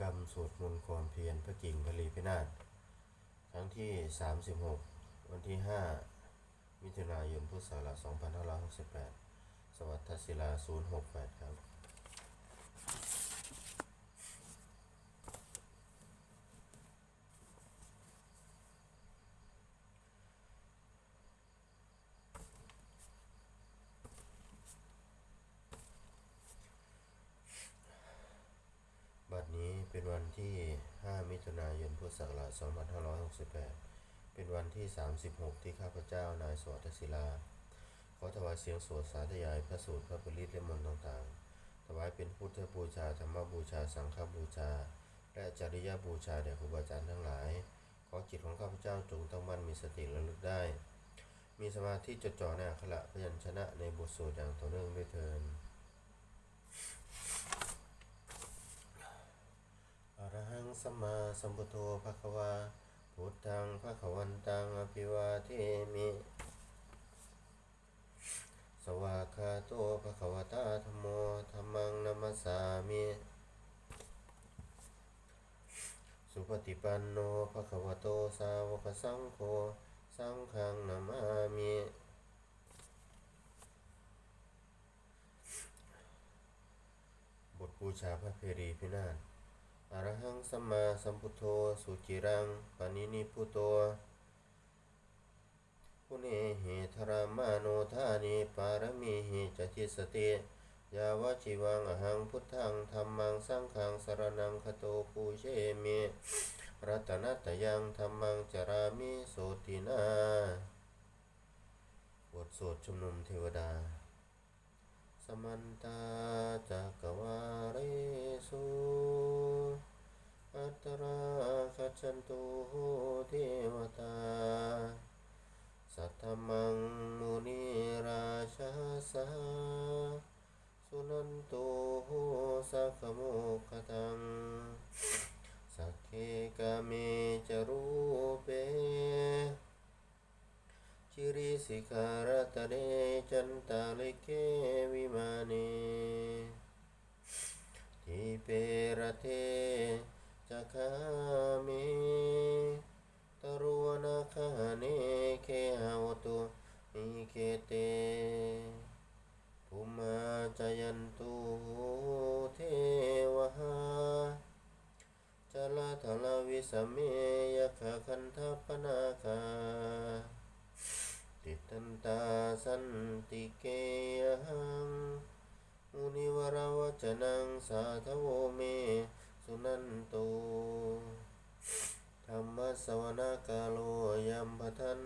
กรรมสวดมนต์ความเพียรพระกิ่งพลีพินาศครั้งที่ 36 วันที่ 5 มิถุนายนพุทธศักราช2568 สวัสดิ์ศิลา 068 ครับ บัดนี้เป็นวัน ที่ 5 มิถุนายน พุทธศักราช 2568 เป็นวันที่ 36 ที่ข้าพเจ้านายสวัสดิ์ศิลา ขอถวายเสียงสวดสาธยายพระสูตรพระปริตและมนต์ต่างๆ ถวายเป็นพุทธบูชาธรรมบูชา สังฆบูชา และจริยบูชาแด่ครูบาอาจารย์ทั้งหลาย ขอจิตของข้าพเจ้าจงตั้งมั่นมีสติระลึกได้ มีสมาธิจดจ่อในอักขระพยัญชนะในบทสวดอย่างต่อเนื่องด้วยเทิน หังสัมมาสัมพุทโธภะคะวาพุทธังภะคะวันตังอภิวาเทมิ สวากขาโตภะคะวตาธัมโมธัมมังนัมสสามิ สุปฏิปันโนภะคะวะโตสาวกสังโฆ สังฆังนามามิบทบูชาพระเพรีพินาศ อรหังสัมมาสัมพุทโธ สุจิรังปณินิพุโตพุเนหิธรมาโนธานิปารมีหิจติสติยาวจิวังอหังพุทธังธรรมังสังฆังสรนังคโตปูเชมิรัตนัตยังธรรมังจารามิโสตินาบทสวดชุมนุมเทวดา สมันตาจักวาเรสุอัตตราคัจฉันตุเทวตา สัทธมังมุนีราชาสาสุนันตุสักโมคตัง สักเคกาเมจรู สิขารตเนจันตาลิเกวิมานีทิเปรเทจักามิตรุวนาคาเนเคหาวตุนิเคเตภุมาจายันตุเทวหาจลาทลวิสเมยขะคันทัปนาคา ตันตาสันติเกยังมุนิวราวจนังสาธโวเม สุนันโตธรรมสวนากาโลยัมปทัน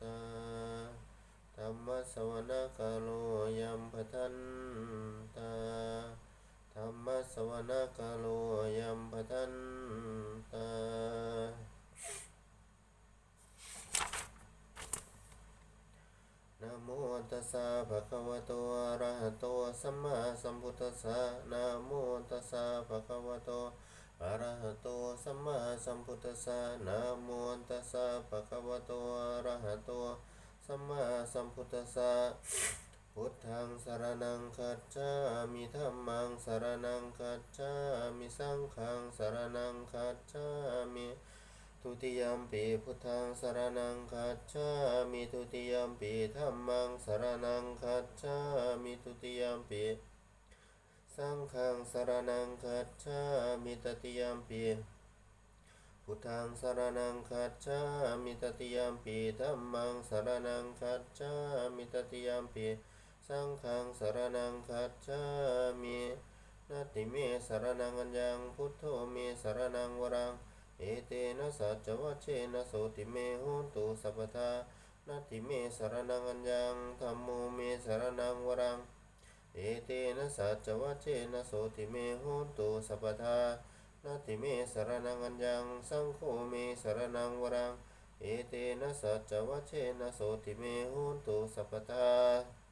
ตาธรรมสวนากาโลยัมปทันตาธรรมสวนากาโลยัมปทันตา นะ โมตัสสะภะคะวะโตอะระหะโตสัมมาสัมพุทธัสสะนะโมตัสสะภะคะวะโตอะระหะโตสัมมาสัมพุทธัสสะนะโมตัสสะภะคะวะโตอะระหะโตสัมมาสัมพุทธัสสะพุทธังสารณังคัจฉามิธัมมังสารณังคัจฉามิสังฆังสารณังคัจฉามิ ทุติยมปีพุทธังสรณังคัจฉามิทุติยมปีธัมมังสรณังคัจฉามิทุติยมปีสังฆังสรณังคัจฉามิตติยมปีพุทธังสรณังคัจฉามิตติยมปีธัมมังสรณังคัจฉามิตติยมปีสังฆังสรณังคัจฉามินาติเมสรณังอัญญังพุทโธเมสรณังวรัง เอเตนะสัจวัชเชนะโสติเมโหตุสัพพทานาติเมสรนังอัญญังธัมโมเมสรนังวรัง เอเตนะสัจวัชเชนะโสติเมโหตุสัพพทานาติเมสรนังอัญญังสังโฆเมสรนังวรัง เอเตนะสัจวัชเชนะโสติเมโหตุสัพพทา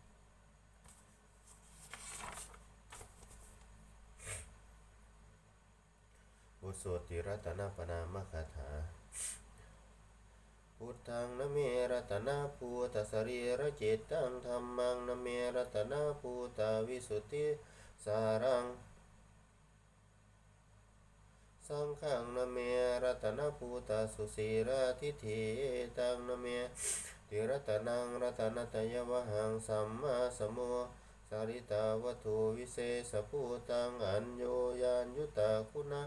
บทสวดติรัตนปนามคาถา พุทธังนเมรัตนาภูตสรีระเจตังธรรมังนเมรัตนาภูตาวิสุทธิสารัง สังฆังนเมรัตนภูตาสุสีราทิเทตังนเมติรัตนังรัตนตยวหังสัมมาสมโมสาริตาวัตถุวิเศษภูตังอัญโยยานยุตาคุณะ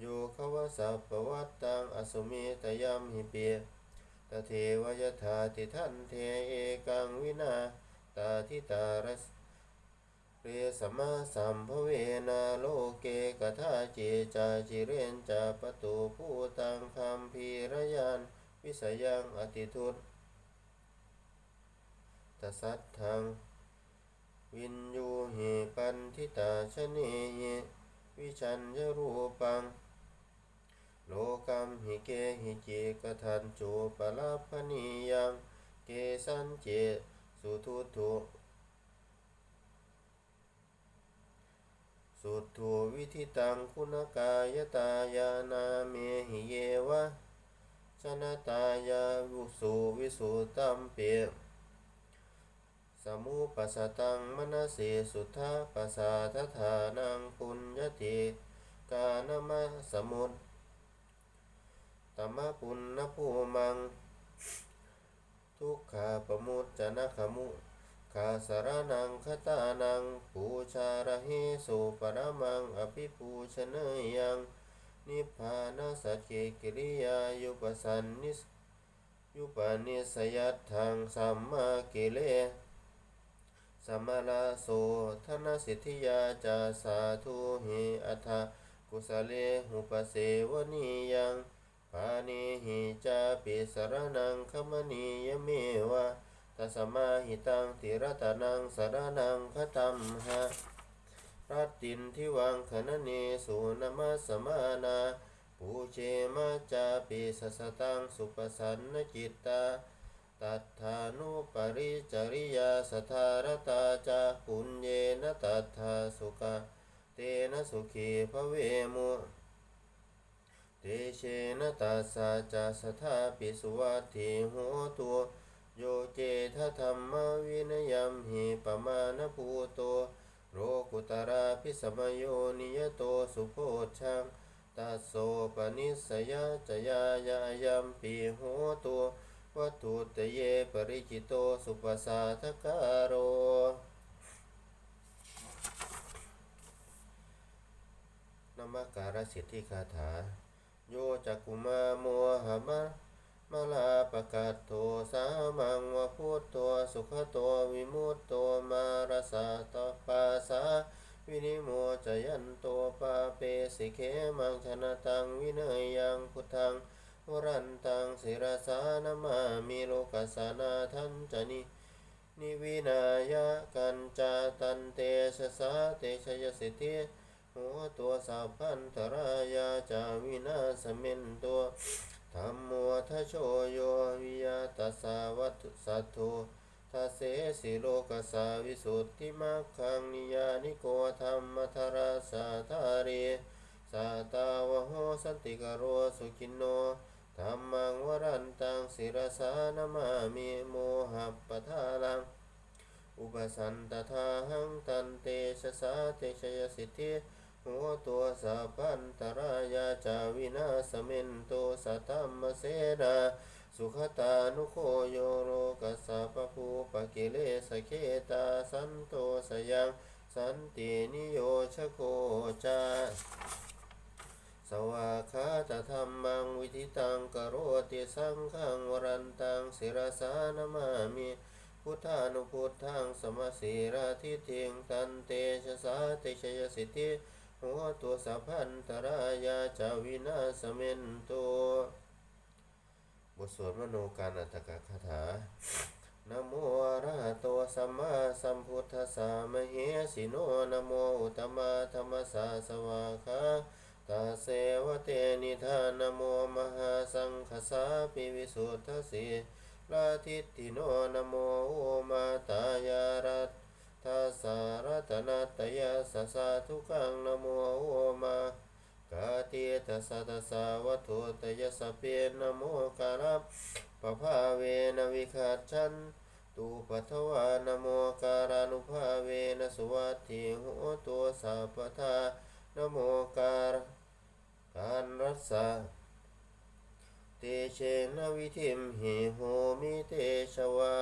โยขวสัพปวัตตังอสุเมตยัมหิเปียตเทวยธาติทันเทเอกังวินาตาทิตารสเรสมมาสัมภเวนาโลเกกทาเจจาจิเรนจาปตุผู้ตังคัมพีรยานวิสยังอติทุตตสัทธังวินยูหิปันทิตาชเนหิวิชัญญรูปัง โลกัมหิเกหิจิกทันจูปลาพนียัง เกสันเจสุทุทุสุทูวิธิตังคุณกายตายานาเมหิเยวะชนะตายาวุสุวิสุตัมเปสมุปัสตังมนสีสุทธาปัสสาทธานังปุญญติกานมะสมุต ตมปุณณภูมัง ทุกขาปมุจจนะขมุคาสารนังคตานังปูชาระเหสุปรมัง อภิปูชเนยยัง นิพพานสัจเจกิริยายุปสันนิสยุปนิสยัตถังสัมมากิเลสัมมาลาโสธนสิทธิยาจาสาธุหิอัฏฐกุสเลหุปเสวนียัง ปานิหิจาปิสารนังคมณียเมวะตัสมาหิตังติรตนังสารนังคตัมหะรัตตินทิวังคณเนสุนามาสมานาปูเชมาจาปิสสตังสุปสันนจิตตาตัทธานุปริจริยาสทารตาจาปุญเยนะตัทธาสุขะเตนะสุขีภเวมุ ตเชนตัสสะจาสทาปิสุวัตถิโหตัวโยเจทธรรมวินยัมหิปมาณภูโต โรกุตราพิสมโยนิยโตสุโพชังตัสโสปนิสยาจยายายัมปีโหตัววัตุเตเยปริจิโตสุปสาทกาโรนมักการสิทธิคาถา โยจักกุมาโมหะมะมาลาปะกาศโตสามังวะพุทโตสุขโตวิมุตโตมาราสาตปาสาวินิโมจยันโตปาเปสิเคมังชนะตังวิเนยยังพุทธังวรันตังศิรสานามามิโลกัสสนาทันจนินิวินายะกันจาตันเตชะสาเตชยสิทธิ หัวตัวสัพพันธรายาจาวินาสเมนตัวธรรมโมทโชโยวิยาตสาวัตสัตโธทัสเสสิโลกสาวิสุทธิมัคคังนิยานิโกธรรมธราสาธาเรสาตาวโหสันติกโรสุขินโนธรรมังวรันตังศิรสานามามิโมหัปปทาลัง อุปสันตทาหังตันเตชะสาเตชยสิทธิ หัวตัวสัพพันตรายาจาวินาสเมนโตสัตตมมเสนาสุขตานุโคโยโรกัสสะปะภูปะกิเลสเคตาสันโตสยังสันตินิโยชโคจาสวากาตธรรมังวิธิตังกโรติสังฆังวรันตังศิรสานามามิพุทธานุพุทธังสมสีราทิเทิงตันเตชะสาเตชยสิทธิ หัวตัวสัพพันตรายาจาวินาสเมนโตบทสวดมโนการอัตถกคาถานโมอระโตสัมมาสัมพุทธัสสะมเหสิโนนโมอุตมะธรรมสาสวาคาตาเสวะเตนิธานโมมหาสังฆสาปิวิสุทธสีลาทิตติโนนโมโอมาตายารัต ทัสสารัตนัตยาสสะทุกังนะโมโอมากาติทัสสะทัสสะวัตถุตยสสเปนะโมการัปปภาเวนวิคัจฉันตุปัทวานโมการานุภาเวนสวัตถิโหตัวสัพทานโมการกาสสะเตเชนวิธิมหิโหมิเตชวา